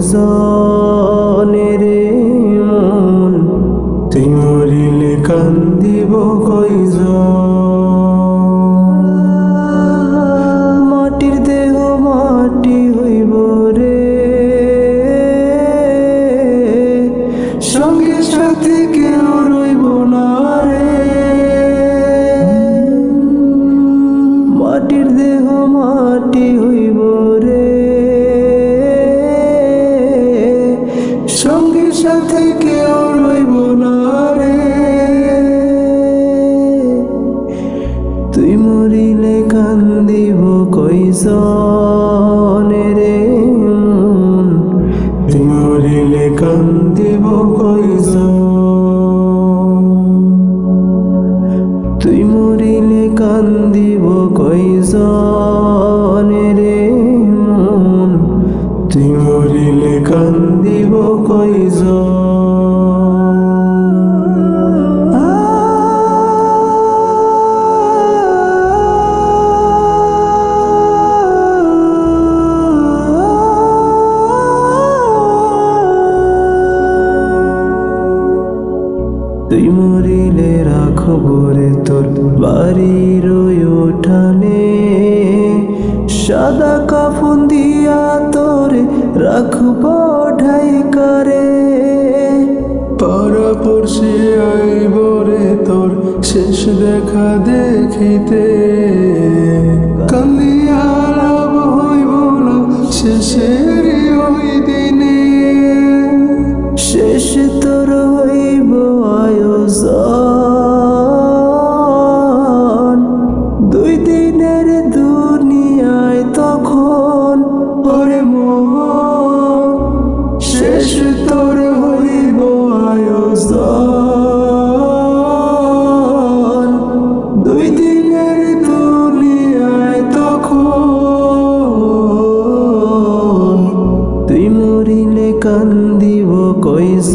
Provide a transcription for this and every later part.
is all. প্রাণ দেব কয়জন? তুই মরিলে কান দিব কয়জন রে মন? তুই মরিলে কান দিব করে তোর বাড়ির ওঠানে সাদা কাফন দিয়া তোরে রাখব ঢাই করে। পাড়া পড়শি আইব রে তোর, শেষ দেখা দেখিতে। কান্দিব কৈছ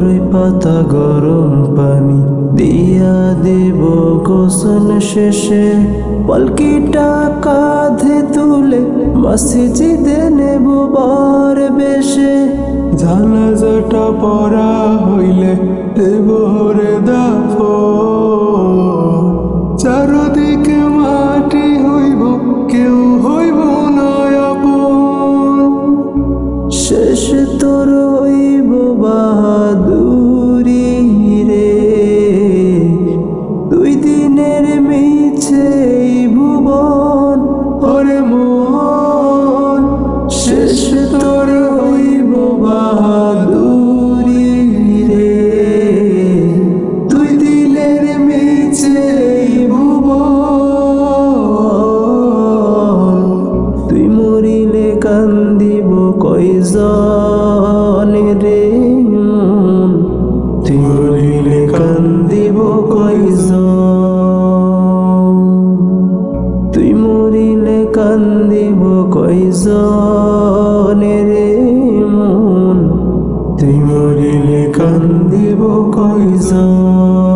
তোরই পাতা গরম পানি দিয়া দেব গোসল শেষে। পলকিটা কাঁধে তুলে মসজিদে নেব বর বেশে। জানাজাটা পরা হইলে দেবরে দাফ জনের মন তুই মরিলে কান্দিব কয়জন?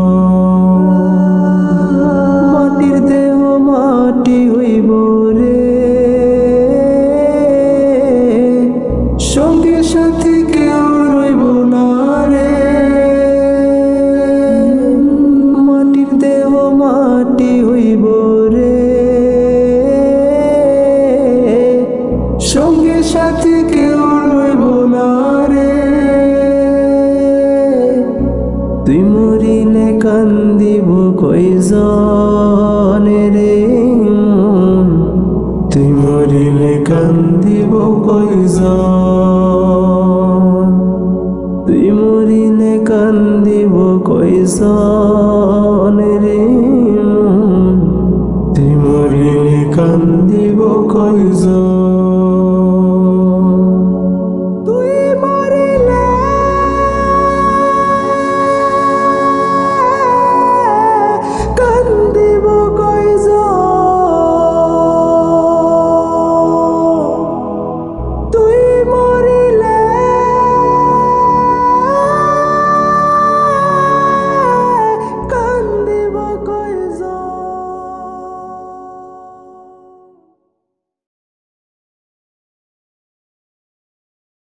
তুই মরিলে কান্দিব কইজনে রে মন? তুই মরিলে কান্দিব কইজন তুই মরিলে কান্দিব কইজনে রে মন? তুই মরিলে কান্দিব কইজন